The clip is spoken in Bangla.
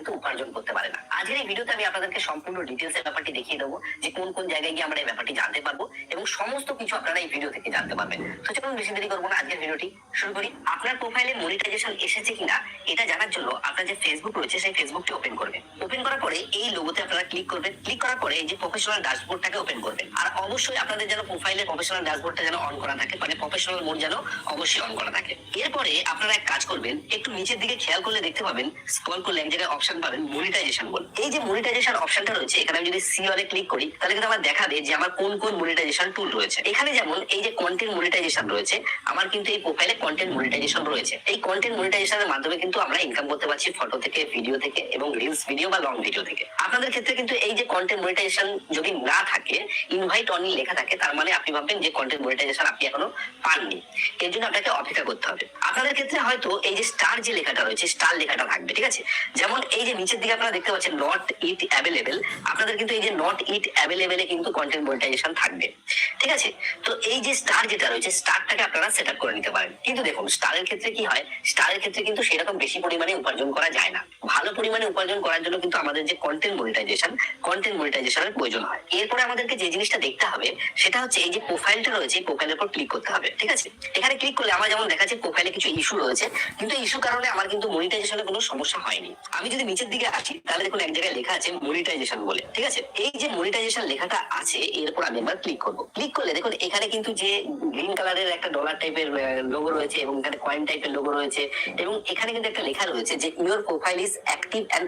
কিন্তু উপার্জন করতে পারে না। আজকের এই ভিডিওতে আমি আপনাদেরকে সম্পূর্ণ ডিটেলস এর ব্যাপারটি দেখিয়ে দেবো যে কোন কোন জায়গায় গিয়ে আমরা এই ব্যাপারটি জানতে পারব এবং সমস্ত কিছু আপনারা এই ভিডিও থেকে জানতে পারবেন। তো চলুন বেশি দেরি করব না, আজকের ভিডিওটি শুরু করি। আপনার প্রোফাইলে মনিটাইজেশন এসেছে কিনা, এটা জানার জন্য আপনার যে ফেসবুক রয়েছে, সেই ফেসবুকটি ওপেন করবেন ওপেন করার পরে এই লোগোতে আপনারা ক্লিক করবেন। ক্লিক করার পরে এই যে প্রফেশনাল ড্যাশবোর্ডটাকে ওপেন করবেন। আর অবশ্যই আপনাদের যেন প্রোফাইলে প্রফেশনাল ড্যাশবোর্ডটা যেন অন করা থাকে মানে প্রফেশনাল মোড যেন অবশ্যই অন করা থাকে। এরপরে আপনারা এক কাজ করবেন, একটু নিচের দিকে খেয়াল করলে দেখতে পাবেন স্ক্রল করলে এক জায়গায় অপশন পাবেন মনিটাইজেশন বলে। এই যে মনিটাইজেশন অপশনটা রয়েছে, এখানে আমি যদি সি অনে ক্লিক করি, তাহলে কিন্তু আমার দেখাবে যে আমার কোন কোন মনিটাইজেশন টুল রয়েছে। এখানে যেমন এই যে কন্টেন্ট মনিটাইজেশন রয়েছে, আমার কিন্তু এই প্রোফাইলে কন্টেন্ট মনিটাইজেশন রয়েছে। এই কন্টেন্ট মনিটাইজেশনের মাধ্যমে কিন্তু আমরা ইনকাম করতে পারছি ফটো থেকে ভিডিও থেকে এবং রিলস ভিডিও বা লং ভিডিও থেকে। আপনাদের ক্ষেত্রে কিন্তু এই যে কন্টেন্ট মনিটাইজেশন যদি না থাকে ইনভাইট অন লেখা থাকে, তার মানে আপনি ভাববেন যে কন্টেন্ট মনিটাইজেশন আপনি এখনও পাননি। এর জন্য আপনাকে অপেক্ষা করতে হবে। আপনাদের ক্ষেত্রে হয়তো এই যে স্টার যে লেখাটা রয়েছে স্টার লেখাটা থাকবে, ঠিক আছে? যেমন এই যে নিচের দিকে আপনারা দেখতে পাচ্ছেন নট ইট অ্যাভেলেবেল আপনাদের কিন্তু এই যে নট ইট অ্যাভেলেবেলে কিন্তু কন্টেন্ট মনিটাইজেশন থাকবে, ঠিক আছে? তো এই যে স্টার যেটা রয়েছে স্টারটাকে আপনারা সেট আপ করে নিতে পারেন। কিন্তু দেখুন স্টারের ক্ষেত্রে কি হয়? স্টারের ক্ষেত্রে কিন্তু সেরকম বেশি পরিমাণে উপার্জন করা যায় না। ভালো পরিমাণে উপার্জন করার জন্য কিন্তু আমাদের যে কন্টেন্ট মনিটাইজেশন কন্টেন্ট মনিটাইজেশনের প্রয়োজন হয়। এরপরে আমাদেরকে যে জিনিসটা দেখতে হবে। সেটা হচ্ছে এই যে প্রোফাইলটা রয়েছে, এই প্রোফাইলের উপর ক্লিক করতে হবে, ঠিক আছে? এখানে ক্লিক করলে আমার যেমন দেখাচ্ছে প্রোফাইলে কিছু ইস্যু রয়েছে, কিন্তু ইস্যু কারণে আমার কিন্তু মনিটাইজেশনের কোনো সমস্যা হয়নি। আমি যদি নিচের দিকে আসি, তাহলে দেখুন এক জায়গায় লেখা আছে মনিটাইজেশন বলে, ঠিক আছে? এই যে মনিটাইজেশন লেখাটা আছে এরপর আমি একবার ক্লিক করব। ক্লিক করলে দেখুন এখানে কিন্তু যে গ্রিন কালারের একটা ডলার টাইপের লোগো রয়েছে এবং এখানে কয়েন টাইপের লোগো রয়েছে এবং এখানে কিন্তু একটা লেখা রয়েছে যে your profile is active and